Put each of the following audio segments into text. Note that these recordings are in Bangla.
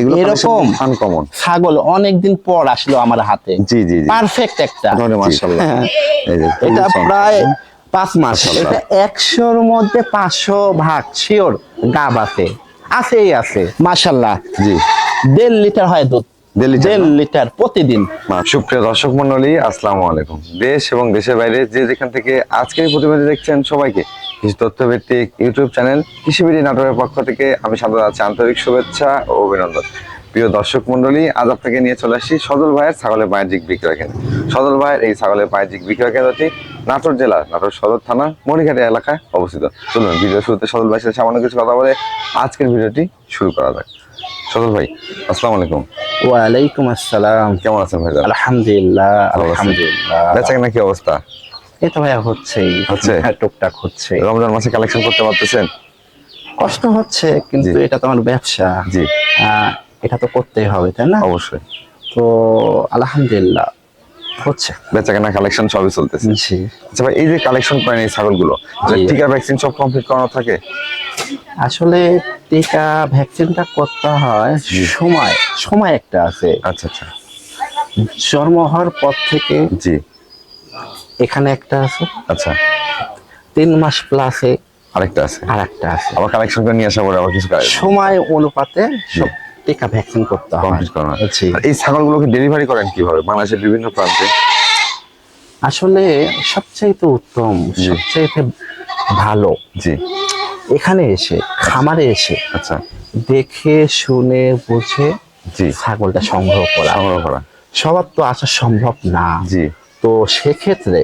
এগুলো এরকম আনকমন ছাগল অনেকদিন পর আসলো আমার হাতে। জি জি পারফেক্ট একটা। মাশাআল্লাহ। হ্যাঁ। এটা প্রায় পাঁচ মাস। এটা একশোর মধ্যে পাঁচশো ভাগ শিওর গাব আছে। আছেই আছে মাশাল্লাহ জি। দেড় লিটার হয় দুধ। দেড় লিটার প্রতিদিন। সুপ্রিয় দর্শক মন্ডলী আসসালামু আলাইকুম। দেশ এবং দেশের বাইরে যে যেখান থেকে আজকের প্রতিবেদন দেখছেন সবাইকে কৃষি তথ্য ভিত্তিক ইউটিউব চ্যানেল কৃষিবিড়ি নাটকের পক্ষ থেকে আমি সাদর আছি। আন্তরিক শুভেচ্ছা ও অভিনন্দন। প্রিয় দর্শক মন্ডলী আজ আপনাকে নিয়ে চলে আসি সদল ভাইয়ের ছাগলের বাণিজ্যিক বিক্রয় কেন্দ্র। সদল ভাইয়ের এই ছাগলের বাণিজ্যিক বিক্রয় কেন্দ্রটি নাটোর জেলা নাটোর সদর থানা মণিঘাটি এলাকায় অবস্থিত। চলুন ভিডিও শুরুতে সদল ভাইয়ের সাথে সামান্য কিছু কথা বলে আজকের ভিডিওটি শুরু করা যাক। সদল ভাই আসসালামু আলাইকুম। ওয়ালাইকুম আসসালাম। কেমন আছেন ভাই আলহামদুলিল্লাহ? আলহামদুলিল্লাহ। বেচা কেনা কি অবস্থা? তো ভাইয়া হচ্ছেই। হচ্ছে? হ্যাঁ, টুকটাক হচ্ছে। রমজান মাসে কালেকশন করতে পারতেছেন? কষ্ট হচ্ছে কিন্তু এটা তো আমার ব্যবসা। জি। এটা তো করতেই হবে তাই না? অবশ্যই। তো আলহামদুলিল্লাহ হচ্ছে। বেচা কেনা কালেকশন সবই চলতেছে। জি। আচ্ছা ভাই এই যে কালেকশন করেন এই ছাগলগুলো টিকা ভ্যাকসিন সব কমপ্লিট করানো থাকে? আসলে টিকা ভ্যাকসিনটা করতে হয় সময় সময় একটা আছে। আচ্ছা আচ্ছা। জন্ম হওয়ার পর থেকে জি। এখানে একটা আছে। আচ্ছা। তিন মাস প্লাসে আরেকটা আছে। আর একটা আছে। আবার কালেকশন করে নিয়ে আসা পরে আবার কিছু সময় অনুপাতে সব টিকা ভ্যাকসিন করতে হয়। এই ছাগলগুলোকে ডেলিভারি করেন কীভাবে? বাংলাদেশের বিভিন্ন প্রান্তে। আসলে সবচাইতে উত্তম জি। সবচাইতে ভালো জি। এখানে এসে খামারে এসে আচ্ছা। দেখে শুনে বুঝে জি। ছাগলটা সংগ্রহ করা। সংগ্রহ করা। সবার তো আসা সম্ভব না। জি। তো সেক্ষেত্রে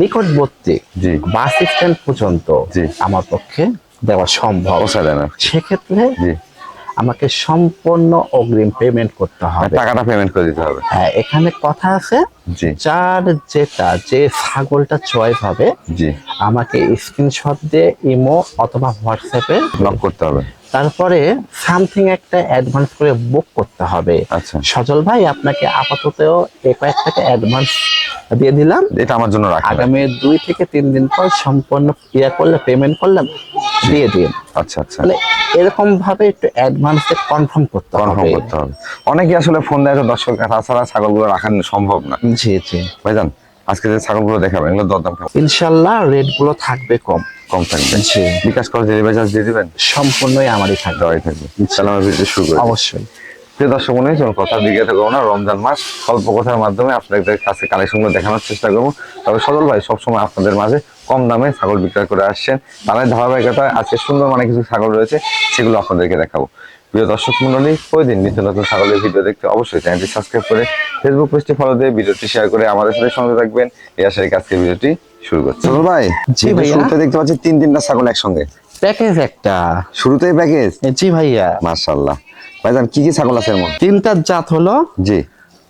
নিকটবর্তী বাস স্ট্যান্ড পর্যন্ত। আমার পক্ষে দেওয়া সম্ভব। সেক্ষেত্রে আমাকে সম্পূর্ণ অগ্রিম পেমেন্ট করতে হবে। টাকাটা পেমেন্ট করে দিতে হবে। হ্যাঁ এখানে কথা আছে যার যেটা যে ছাগলটা চয়েস হবে আমাকে স্ক্রিনশট দিয়ে ইমো অথবা হোয়াটসঅ্যাপে লক করতে হবে। তারপরে সামথিং একটা অ্যাডভান্স করে বুক করতে হবে। আচ্ছা। সজল ভাই আপনাকে আপাতত কয়েক টাকা অ্যাডভান্স দিয়ে দিলাম। এটা আমার জন্য রাখা আগামী দুই থেকে তিন দিন পর সম্পূর্ণ ক্রিয়া করলে পেমেন্ট করলাম দিয়ে দিন। আচ্ছা আচ্ছা। মানে এরকম ভাবে একটু অ্যাডভান্সে কনফার্ম করতে কনফার্ম হবে। করতে হবে। অনেকে আসলে ফোন দেয় তো দর্শক তাছাড়া ছাগলগুলো রাখা সম্ভব না। জি জি। ভাইজান আজকে যে ছাগলগুলো দেখাবেন এগুলো দরদাম ইনশাল্লাহ রেটগুলো থাকবে কম। কম থাকবে। বিকাশ করে ডেলিভারি চার্জ দিয়ে দিবেন? সম্পূর্ণই আমারই থাকবে। দেওয়াই থাকবে। তাহলে আমরা ভিডিও শুরু করি অবশ্যই। প্রিয় দর্শক মনে চলুন কথা দিকে থাকব না। রমজান মাস স্বল্প কথার মাধ্যমে আপনাদের কাছে কালেকশনগুলো দেখানোর চেষ্টা করব। তবে সদল ভাই সবসময় আপনাদের মাঝে কম দামে ছাগল বিক্রয় করে আসছেন। তাদের ধারাবাহিকতায় আজকে সুন্দর মানে কিছু ছাগল রয়েছে সেগুলো আপনাদেরকে দেখাবো। প্রিয় দর্শক মন্ডলী প্রতিদিন নিত্য নতুন ছাগলের ভিডিও দেখতে অবশ্যই চ্যানেলটি সাবস্ক্রাইব করে ফেসবুক পেজটি ফলো দিয়ে ভিডিওটি শেয়ার করে আমাদের সাথে সঙ্গে থাকবেন। এই আশায় আজকে ভিডিওটি শুরু করছি। ভাই জি ভাইয়া। শুরুতে দেখতে পাচ্ছি তিন তিনটা ছাগল একসঙ্গে। প্যাকেজ একটা। শুরুতেই প্যাকেজ জি ভাইয়া। মার্শাল্লাহ ভাইজান কি কি ছাগল আছে এর মধ্যে? তিনটার জাত হলো জি।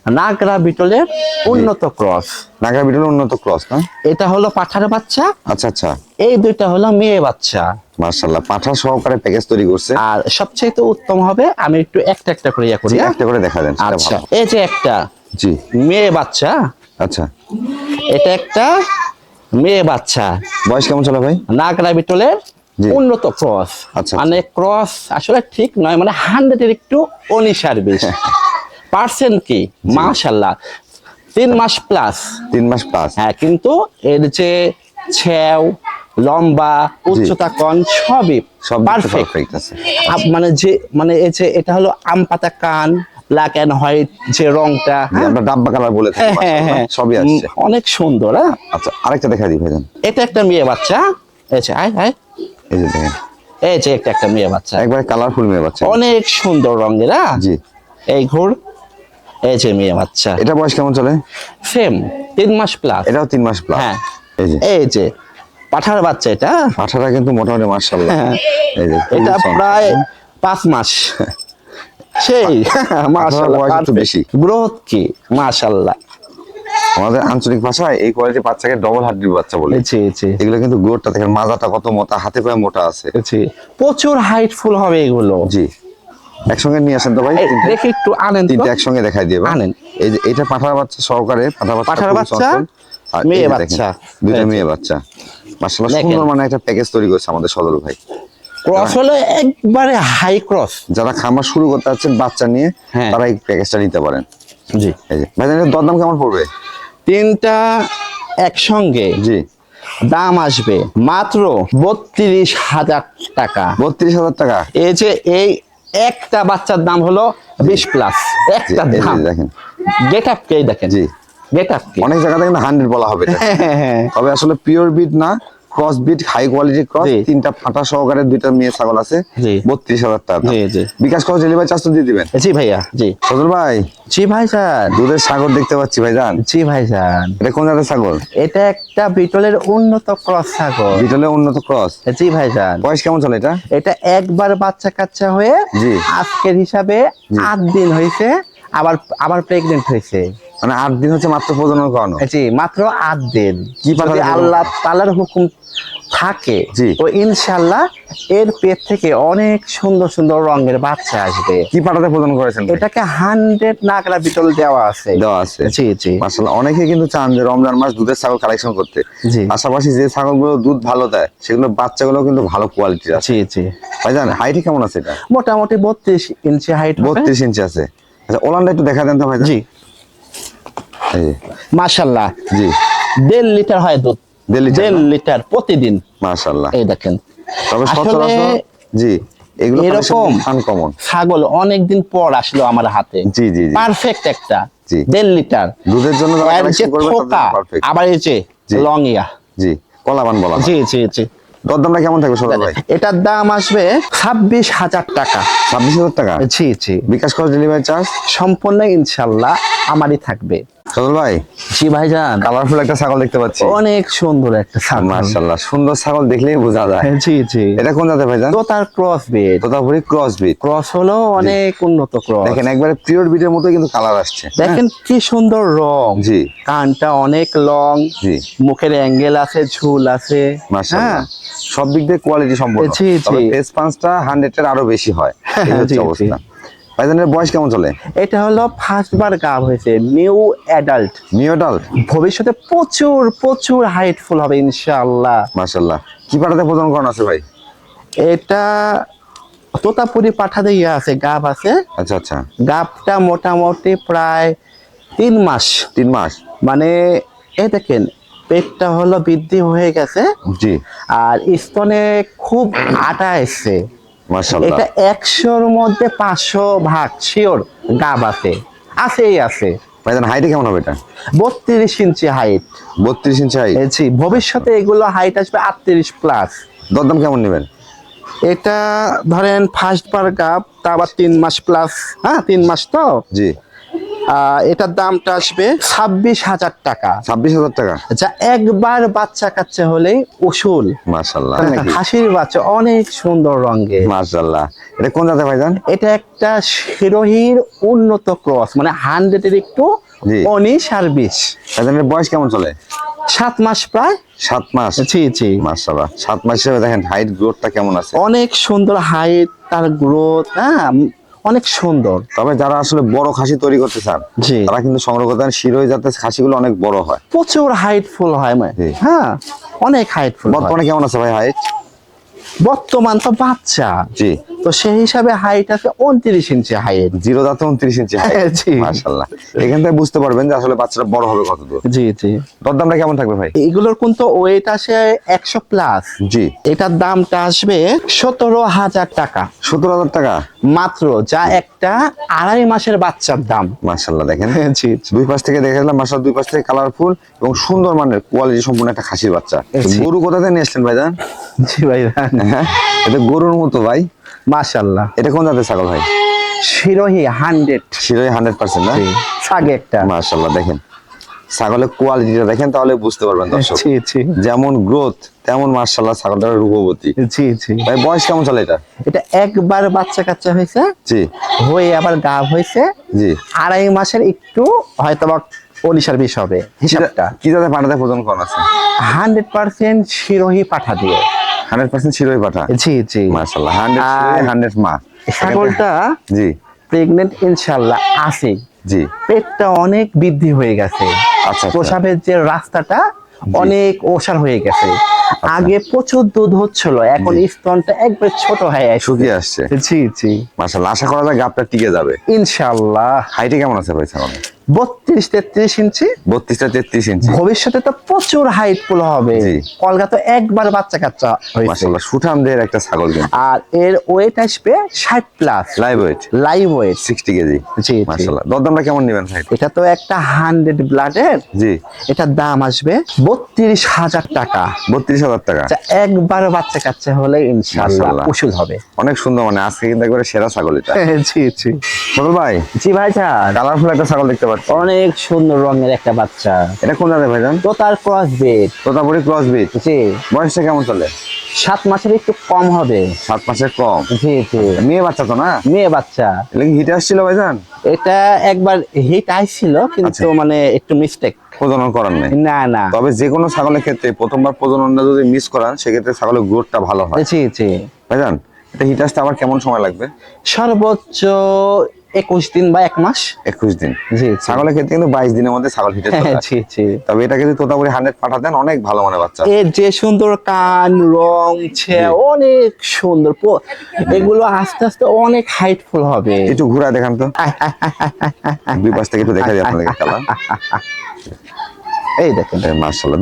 নাগরা বিটলের উন্নত ক্রস। নাগা বিটলের উন্নত ক্রস না? এটা হলো পাঠার বাচ্চা। আচ্ছা আচ্ছা। এই দুইটা হলো মেয়ে বাচ্চা। মার্শাল্লাহ পাঠা সহকারে প্যাকেজ তৈরি করছে। আর সবচেয়ে তো উত্তম হবে আমি একটু একটা একটা করে ইয়া করি হ্যাঁ? একটা করে দেখা দেন আচ্ছা এই যে একটা। জি। মেয়ে বাচ্চা। আচ্ছা। এটা একটা মেয়ে বাচ্চা। বয়স কেমন চলে ভাই? নাগরা বিটলের। উন্নত ক্রস। আচ্ছা, মানে ক্রস আসলে ঠিক নয় মানে হান্ড্রেডের একটু অনিশার বেশি। পার্সেন্ট কি? মাশাল্লাহ তিন মাস প্লাস তিন মাস প্লাস হ্যাঁ কিন্তু এর যে ছ্যাও লম্বা উচ্চতা কন সবই সব পারফেক্ট পারফেক্ট আছে। মানে যে মানে এই যে এটা হলো আম পাতা কান ব্ল্যাক এন্ড হোয়াইট যে রংটা হ্যাঁ? আমরা ডাব্বা কালার বলে থাকি হ্যাঁ, হ্যাঁ, হ্যাঁ। সবই উম, অনেক সুন্দর হ্যাঁ? আচ্ছা আরেকটা দেখা দিই ভাইজান। এটা একটা মেয়ে বাচ্চা। এই আয় আয়। এই যে দেখেন। এই যে একটা একটা মেয়ে বাচ্চা। একবারে কালারফুল মেয়ে বাচ্চা। অনেক সুন্দর রঙের হ্যাঁ? জি। এই ঘোর এই যে মেয়ে বাচ্চা। এটা বয়স কেমন চলে? সেম তিন মাস প্লাস এটাও তিন মাস প্লাস হ্যাঁ। এই যে। এই যে পাঠার বাচ্চা এটা। পাঠাটা কিন্তু মোটামুটি মার্শাল্লাহ হ্যাঁ। এই যে এটা প্রায় পাঁচ মাস। সেই মাশাল্লাহ বেশি। গ্রোথ কি? মাশাল্লাহ আমাদের আঞ্চলিক ভাষায় এই কোয়ালিটি বাচ্চাকে ডবল হাড্ডির বাচ্চা বলে। জি জি এগুলো কিন্তু গোড়টা দেখেন মাজাটা কত মোটা হাতে পায়ে মোটা আছে? জি প্রচুর হাইটফুল হবে এগুলো। জি। একসঙ্গে নিয়ে আসেন তো ভাই দেখি একটু আনেন তিনটে একসঙ্গে দেখাই দিয়ে আনেন। এই যে এটা পাঠার বাচ্চা সহকারে পাঠার বাচ্চা পাঁঠার বাচ্চা, মেয়ে বাচ্চা। দুইটা মেয়ে বাচ্চা। মাশাআল্লাহ সুন্দর মানে একটা প্যাকেজ তৈরি করেছে আমাদের সদর ভাই। ক্রস হলো একবারে হাই ক্রস যারা খামার শুরু করতে যাচ্ছেন বাচ্চা নিয়ে হ্যাঁ। তারা এই প্যাকেজটা নিতে পারেন। জি। এর দরদাম কেমন পড়বে? তিনটা একসঙ্গে। জি। দাম আসবে মাত্র বত্রিশ হাজার টাকা। বত্রিশ হাজার টাকা? এই যে এই একটা বাচ্চার দাম হলো বিশ প্লাস একটা দাম। দেখেন। গেট আপ কে দেখেন? জি। গেট আপ অনেক জায়গাতে কিন্তু হান্ড্রেড বলা হবে এটা। হ্যাঁ তবে আসলে পিওর বিট না। Cross breed high quality cross তিনটা ফাটা সহকারে দুইটা মেয়ে ছাগল আছে বত্রিশ হাজার টাকা বিকাশ খরচ ডেলিভারি চার্জ তো দিয়ে দিবেন। জি ভাইয়া জি। সজল ভাই জি ভাইজান দুধের সাগর দেখতে পাচ্ছি ভাইজান। জি ভাইজান এটা কোন জাতের ছাগল? এটা একটা বিটলের উন্নত ক্রস ছাগল। বিটলে উন্নত ক্রস জি ভাইজান বয়স কেমন চলে এটা? এটা একবার বাচ্চা কাচ্চা হয়ে। আজকের হিসাবে আট দিন হয়েছে আবার আবার প্রেগনেন্ট হয়েছে। মানে আট দিন হচ্ছে মাত্র প্রজনন করানো। জি মাত্র আট দিন। কি যদি আল্লাহ তালার হুকুম থাকে। তো ইনশাল্লাহ এর পেট থেকে অনেক সুন্দর সুন্দর রঙের বাচ্চা আসবে। কি করেছেন? এটাকে হান্ড্রেড বিটল দেওয়া আছে। দেওয়া আছে। জি জি। অনেকে কিন্তু চান যে রমজান মাস দুধের ছাগল কালেকশন করতে। জি। পাশাপাশি যে ছাগলগুলো দুধ ভালো দেয় সেগুলো বাচ্চাগুলো কিন্তু ভালো কোয়ালিটির আছে। জি জি। ভাইজান হাইটে কেমন আছে এটা? মোটামুটি বত্রিশ ইঞ্চি হাইট বত্রিশ ইঞ্চি আছে। আচ্ছা ওলানটা একটু দেখা দেন তো ভাই জি। মাশাল্লাহ জি। দেড় লিটার হয় দুধ। দেড় লিটার প্রতিদিন। মাশাআল্লাহ। এই দেখেন। তবে সচরাচর জি এগুলো এরকম আনকমন ছাগল অনেকদিন পর আসলো আমার হাতে। জি জি পারফেক্ট একটা। দেড় লিটার। দুধের জন্য আবার এই যে জি। কলাবান বলা জি জি জি। দরদামটা কেমন থাকবে সরল ভাই? এটার দাম আসবে ছাব্বিশ হাজার টাকা। ছাব্বিশ হাজার টাকা? জি জি। বিকাশ খরচ ডেলিভারি চার্জ সম্পূর্ণ ইনশাল্লাহ আমারই থাকবে। সরল ভাই? জি ভাইজান। কালারফুল একটা ছাগল দেখতে পাচ্ছি। অনেক সুন্দর একটা ছাগল। মাশাআল্লাহ সুন্দর ছাগল দেখলেই বোঝা যায়। জি জি। এটা কোন জাতের ভাইজান? তো cross breed Totapuri cross breed cross হলো অনেক উন্নত ক্রস দেখেন একবারে পিওর মতো কিন্তু কালার আসছে। দেখেন কি সুন্দর রং। জি। কানটা অনেক লং জি। মুখের অ্যাঙ্গেল আছে ঝুল আছে। মাশাআল্লাহ। সব দিক দিয়ে কোয়ালিটি সম্পূর্ণ হ্যাঁ। জি, জি। ফেস পাঁচটা হান্ড্রেড এর আরও বেশি হয়। এই হ্যাঁ, হচ্ছে জি, জি। অবস্থা। ভাইজানের বয়স কেমন চলে? এটা হলো ফার্স্ট বার গাব হয়েছে নিউ অ্যাডাল্ট নিউডাল ভবিষ্যতে প্রচুর প্রচুর হাইটফুল হবে ইনশাআল্লাহ। মাশাআল্লাহ। কি পাঠাতে প্রদান করানো আছে ভাই? এটা তোতাপুরি পাঠা দিয়ে আছে গাব আছে। আচ্ছা আচ্ছা। গাবটা মোটামুটি প্রায় তিন মাস। তিন মাস? মানে এই দেখেন পেটটা হলো বৃদ্ধি হয়ে গেছে। জি। আর স্তনে খুব আটা এসছে। এটা একশোর মধ্যে পাঁচশো ভাগ শিওর গাব আছে। আছেই আছে। ভাইজান হাইটে কেমন হবে এটা? বত্রিশ ইঞ্চি হাইট বত্রিশ ইঞ্চি হাইট জি ভবিষ্যতে এগুলো হাইট আসবে আটত্রিশ প্লাস দরদাম কেমন নেবেন? এটা ধরেন ফার্স্ট বার গাব তা আবার তিন মাস প্লাস হ্যাঁ তিন মাস তো? জি। এটার দামটা আসবে ছাব্বিশ হাজার টাকা। ছাব্বিশ হাজার টাকা? যা একবার বাচ্চা কাচ্চা হলেই উসুল। মাশাআল্লাহ। নাকি? হাসির বাচ্চা অনেক সুন্দর রঙে মাশাআল্লাহ। এটা কোন জাতের ভাইজান? এটা একটা শিরোহির উন্নত ক্রস মানে হান্ড্রেডের একটু। উনিশ আর বিশ। বয়স কেমন চলে? সাত মাস প্রায়। সাত মাস? জি জি। মাশাআল্লাহ। সাত মাস হিসেবে দেখেন হাইট গ্রোথটা কেমন আছে? অনেক সুন্দর হাইট তার গ্রোথ হ্যাঁ অনেক সুন্দর। তবে যারা আসলে বড় খাসি তৈরি করতে চান জি। তারা কিন্তু সংগ্রহ করতে শিরোই যাতে খাসিগুলো অনেক বড় হয়। প্রচুর হাইটফুল হয় মানে। হ্যাঁ অনেক হাইটফুল বর্তমানে কেমন আছে ভাই হাইট বর্তমান তো বাচ্চা। জি। তো সেই হিসাবে হাইট আছে উনত্রিশ ইঞ্চি হাইট জিরো দাঁতে উনত্রিশ ইঞ্চি। জি। এখান থেকে বুঝতে পারবেন যে আসলে বাচ্চাটা বড় হবে কত দূর জি জি। দরদামটা কেমন থাকবে ভাই? এগুলোর কিন্তু ওয়েট আসে একশো প্লাস জি। এটার দামটা আসবে সতেরো হাজার টাকা। সতেরো হাজার টাকা? মাত্র যা একটা আড়াই মাসের বাচ্চার দাম। মাশাআল্লাহ দেখেন। জি দুই পাশ থেকে দেখে গেলাম মাসাল দুই পাশ থেকে কালারফুল এবং সুন্দর মানের কোয়ালিটি সম্পূর্ণ একটা খাসির বাচ্চা। গরু কোথা থেকে নিয়ে আসলেন ভাইজান? জি ভাই হ্যাঁ এটা গরুর মতো ভাই। মাশাল্লাহ এটা কোন জাতের ছাগল ভাই? Sirohi hundred. Sirohi hundred percent না? সাগে একটা। মাশাআল্লাহ দেখেন। ছাগলের কোয়ালিটিটা দেখেন তাহলে বুঝতে পারবেন দর্শক। জি জি। যেমন গ্রোথ তেমন মাশাআল্লাহ ছাগলটার রূপবতী। জি জি। ভাই বয়স কেমন চলে এটা? এটা একবার বাচ্চা কাচ্চা হয়েছে জি। হয়ে আবার গাভ হয়েছে জি। আড়াই মাসের একটু হয়তো বা উনিশার বিশ হবে হিসাবটা। কি জাতে পাঠাতে প্রজন করা আছে? হান্ড্রেড পার্সেন্ট শিরোহি পাঠা দিয়ে। হান্ড্রেড পার্সেন্ট শিরোই পাঠা। জি জি। মাশাআল্লাহ হান্ড্রেড হান্ড্রেড মা। ছাগলটা জি। প্রেগনেন্ট ইনশাল্লাহ আছে। জি। পেটটা অনেক বৃদ্ধি হয়ে গেছে। আচ্ছা আচ্ছা। প্রসাবের যে রাস্তাটা অনেক ওসার হয়ে গেছে। আচ্ছা। আগে প্রচুর দুধ হচ্ছিল এখন স্তনটা একবার ছোট হয়ে আসছে শুকিয়ে আসছে। জি জি। মাশাল্লাহ আশা করা যায় গাপটা টিকে যাবে। ইনশাআল্লাহ। হাইটে কেমন আছে ভাই ছাগল বত্রিশ তেত্রিশ ইঞ্চি। তেত্রিশ ইঞ্চি। ভবিষ্যতে তো প্রচুর হাইট হবে। কলকাতা একবার বাচ্চা কাচ্চা একটা ছাগল আর এর ওয়েট আসবে 60 plus live weight live weight 60 kg. জি মাশাআল্লাহ কেমন নেবেন ভাই এটা তো একটা 100 ব্লাডের জি। এটার দাম আসবে 32000 টাকা। 32 তিরিশ হাজার টাকা। আচ্ছা, একবারও বাচ্চা কাচ্চা হলে ইনশাল্লাহ হবে। অনেক সুন্দর মানে আজকে কিন্তু একবারে সেরা ছাগল এটা। হ্যাঁ, জি জি। ভাই। জি ভাই কালারফুল একটা ছাগল দেখতে পাচ্ছি। অনেক সুন্দর রঙের একটা বাচ্চা। এটা কোন জাতের ভাইজান তোতার ক্রস তোতাপুরি ক্রস জি। বয়সটা কেমন চলে? সাত মাসের একটু কম হবে। সাত মাসের কম। জি জি। মেয়ে বাচ্চা তো না? মেয়ে বাচ্চা। হিট আসছিল ভাইজান এটা একবার হিট আসছিল কিন্তু আচ্ছা। মানে একটু মিস্টেক প্রজনন করার নেই। না না। তবে যে কোনো ছাগলের ক্ষেত্রে প্রথমবার প্রজননটা যদি মিস করান সেক্ষেত্রে ছাগলের গ্রোথটা ভালো হয়। জি জি। ভাইজান এটা হিট আসতে আবার কেমন সময় লাগবে? সর্বোচ্চ একুশ দিন বা এক মাস। একুশ দিন। জি। ছাগলের ক্ষেত্রে কিন্তু বাইশ দিনের মধ্যে ছাগল হিটে আসে। জি জি। তবে এটাকে যদি তোতাপুরি হান্ড্রেড পাঠাতেন অনেক ভালো মানে বাচ্চা। এর যে সুন্দর কান রং ছে অনেক সুন্দর। এগুলো আস্তে আস্তে অনেক হাইটফুল হবে। একটু ঘুরা দেখান তো। দুই পাশ থেকে একটু দেখা যায় আপনাদেরকে কালার এই দেখেন।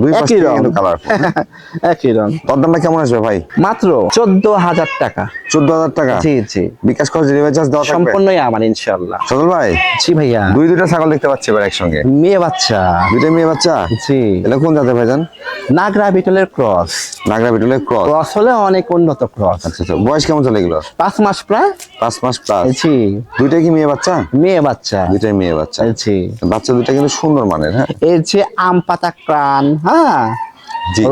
দুই পাশ একই রং। কিন্তু কালারফুল একই রং। দরদামটা কেমন আসবে ভাই? মাত্র চোদ্দ হাজার টাকা। চোদ্দ হাজার টাকা? জি জি। বিকাশ খরচ ডেলিভারি চার্জ দেওয়া সম্পূর্ণই আমার সজল ভাই? জি ভাইয়া। দুই দুইটা ছাগল দেখতে পাচ্ছি এবার একসঙ্গে। মেয়ে বাচ্চা। দুইটা মেয়ে বাচ্চা? জি। এটা কোন জাতের ভাইজান নাগরা বিটলের ক্রস। নাগরা বিটলের ক্রস। ক্রস হলে অনেক উন্নত ক্রস। আচ্ছা আচ্ছা। বয়স কেমন চলে এগুলো পাঁচ মাস প্রায়। পাঁচ মাস প্লাস জি। দুইটাই কি মেয়ে বাচ্চা? মেয়ে বাচ্চা। দুইটাই মেয়ে বাচ্চা। জি। বাচ্চা দুইটা কিন্তু সুন্দর মানের হ্যাঁ? এর যে আম পাতা ক্রান হ্যাঁ?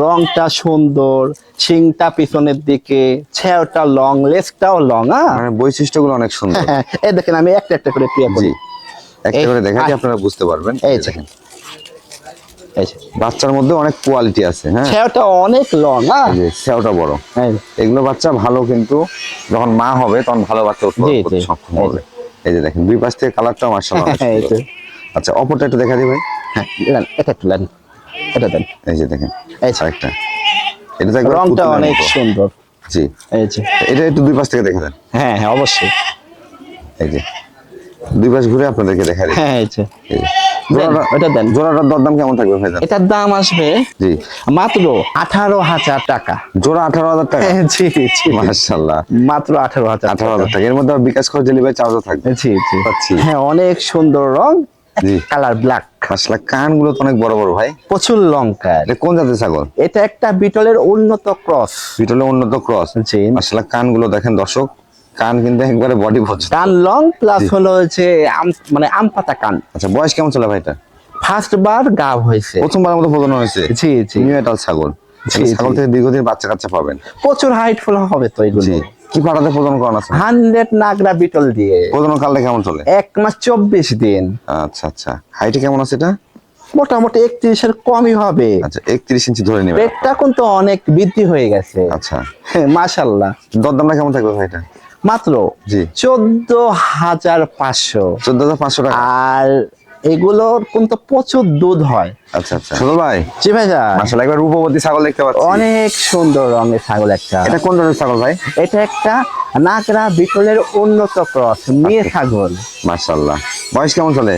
রংটা সুন্দর শিংটা পিছনের দিকে ছেওটা লং লেজটাও লং হ্যাঁ? মানে বৈশিষ্ট্যগুলো অনেক সুন্দর। এই দেখেন আমি একটা একটা করে প্রিয়া করি একটা করে দেখাচ্ছি। আপনারা বুঝতে পারবেন? এই দেখেন। বাচ্চার মধ্যে অনেক কোয়ালিটি আছে হ্যাঁ? ছেওটা অনেক লং হ্যাঁ? সেওটা বড়। এগুলো বাচ্চা ভালো কিন্তু যখন মা হবে তখন ভালো বাচ্চা উৎপাদন করতে। সক্ষম হবে। এই যে। দেখেন দুই পাশ থেকে কালারটা মার্শাল্লাহ আচ্ছা অপরটা একটু দেখা দিই ভাই হ্যাঁ নেন, এটা একটু নেন। এটা দেন। এই যে দেখেন এই যে। আরেকটা। এটা একবার রংটা অনেক সুন্দর। জি। এই যে। এটা একটু দুই পাশ থেকে দেখে দেন। হ্যাঁ হ্যাঁ অবশ্যই। এই যে। দুই পাশ ঘুরে আপনাদেরকে দেখা দিই। হ্যাঁ এই যে। যে। দেন, জোড়াটা- জোড়াটার দরদাম কেমন থাকবে ভাইজান এটার দাম আসবে জি। মাত্র আঠারো হাজার টাকা। জোড়া আঠারো হাজার টাকা? জি জি। মার্শাল্লাহ মাত্র আঠারো হাজার আঠারো হাজার টাকা। এর মধ্যে বিকাশ খরচ ডেলিভারি চার্জও থাকবে। জি জি। হ্যাঁ অনেক সুন্দর রং। কালার ব্ল্যাক মার্শাল্লাহ কানগুলো তো অনেক বড় বড় ভাই। প্রচুর লঙ্কা কোন জাতের ছাগল? এটা একটা বিটলের উন্নত ক্রস বিটলের উন্নত ক্রস জি। মার্শাল্লাহ কানগুলো দেখেন দর্শক কান কিন্তু একবারে বডি পর্যন্ত। কান লং প্লাস হলো যে আম মানে আম পাতা কান। আচ্ছা বয়স কেমন চলে ভাই এটা ফার্স্ট বার গাব হয়েছে। প্রথমবার মতো প্রজনন হয়েছে? জি জি। নিউ এটাল ছাগল। ছাগল থেকে দীর্ঘদিন বাচ্চা কাচ্চা পাবেন। প্রচুর হাইটফুল হবে তো এগুলো। কি করানো আছে? হান্ড্রেড নাগরা বিটল দিয়ে। প্রজনন কালটা কেমন চলে? এক মাস চব্বিশ দিন। আচ্ছা আচ্ছা। হাইটে কেমন আছে এটা? মোটামুটি একত্রিশের কমই হবে। আচ্ছা একত্রিশ ইঞ্চি ধরে পেটটা কিন্তু অনেক বৃদ্ধি হয়ে গেছে। আচ্ছা। মাশাল্লাহ দরদামটা কেমন থাকবে ভাই এটা? মাত্র চোদ্দ হাজার পাঁচশো। চোদ্দ হাজার পাঁচশো টাকা। আর এগুলোর কিন্তু প্রচুর দুধ হয়। আচ্ছা আচ্ছা। ভাই জি ভাইজা মাসাল্লাহ একবার রূপবতী ছাগল দেখতে পাচ্ছি। অনেক সুন্দর রঙের ছাগল একটা। এটা কোন ধরনের ছাগল ভাই? এটা একটা নাকরা বিটলের উন্নত ক্রস মেয়ে ছাগল। মাশাল্লাহ বয়স কেমন চলে?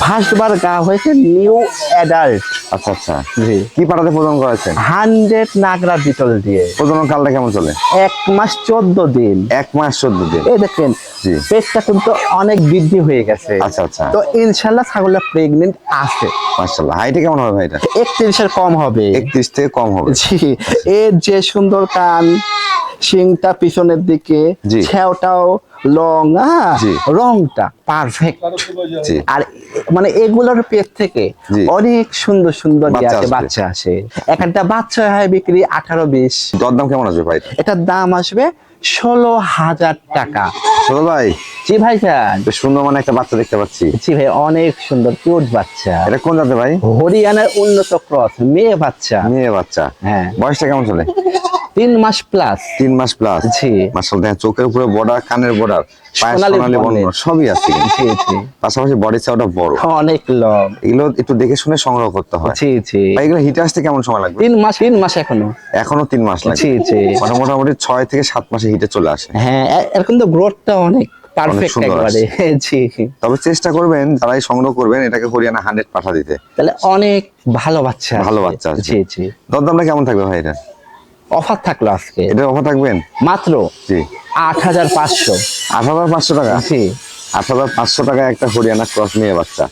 ফার্স্ট বার গা হয়েছে নিউ অ্যাডাল্ট। আচ্ছা আচ্ছা। জি। কি প্রজনন করেছেন? হান্ড্রেড নাগরা বিটল দিয়ে। প্রজনন কালটা কেমন চলে? এক মাস চোদ্দ দিন। এক মাস চোদ্দ দিন। এই দেখেন। পেটটা কিন্তু অনেক বৃদ্ধি হয়ে গেছে। আচ্ছা আচ্ছা। তো ইনশাল্লাহ ছাগলটা প্রেগনেন্ট আছে। মাশাল্লাহ হাইটে কেমন হবে এটা? একত্রিশের কম হবে। একত্রিশ থেকে কম হবে। জি। এর যে সুন্দর কান শিংটা পিছনের দিকে। ছেওটাও লং রংটা পারফেক্ট আর মানে এগুলোর পেট থেকে অনেক সুন্দর সুন্দর বাচ্চা আসে এখানটা একটা বাচ্চা হয় বিক্রি আঠারো বিশ। দরদাম কেমন আসবে ভাই? এটার দাম আসবে ষোলো হাজার টাকা। ষোলো ভাই? জি ভাই স্যার। সুন্দর মানে একটা বাচ্চা দেখতে পাচ্ছি। জি ভাই অনেক সুন্দর কিউট বাচ্চা। এটা কোন জাতে ভাই? হরিয়ানার উন্নত ক্রস মেয়ে বাচ্চা। মেয়ে বাচ্চা। হ্যাঁ। বয়সটা কেমন চলে? তিন মাস প্লাস তিন মাস প্লাস জি। মাসাল চোখের উপরে বর্ডার কানের বর্ডার সবই আছে। জি জি পাশাপাশি বডি চাওটা বড়। অনেক লং এগুলো একটু দেখে শুনে সংগ্রহ করতে হয়। জি জি এগুলো হিটে আসতে কেমন সময় লাগবে? তিন মাস তিন মাস এখনও। এখনও তিন মাস লাগে। জি জি মানে মোটামুটি ছয় থেকে সাত মাসে হিটে চলে আসে। হ্যাঁ এ- এরকম তো গ্রোথটা অনেক পারফেক্ট সুন্দর একেবারে। জি তবে চেষ্টা করবেন যারাই সংগ্রহ করবেন এটাকে হরিয়ানা হান্ড্রেড পাঠা দিতে। তাহলে অনেক ভালো বাচ্চা ভালো বাচ্চা। জি জি দরদামটা কেমন থাকবে ভাই এটা অফার থাকল আজকে। এটা অফার থাকবেন? মাত্র জি। আট হাজার পাঁচশো। আট হাজার পাঁচশো টাকা? জি। আট হাজার পাঁচশো টাকা একটা হরিয়ানা ক্রস নিয়ে বাচ্চা।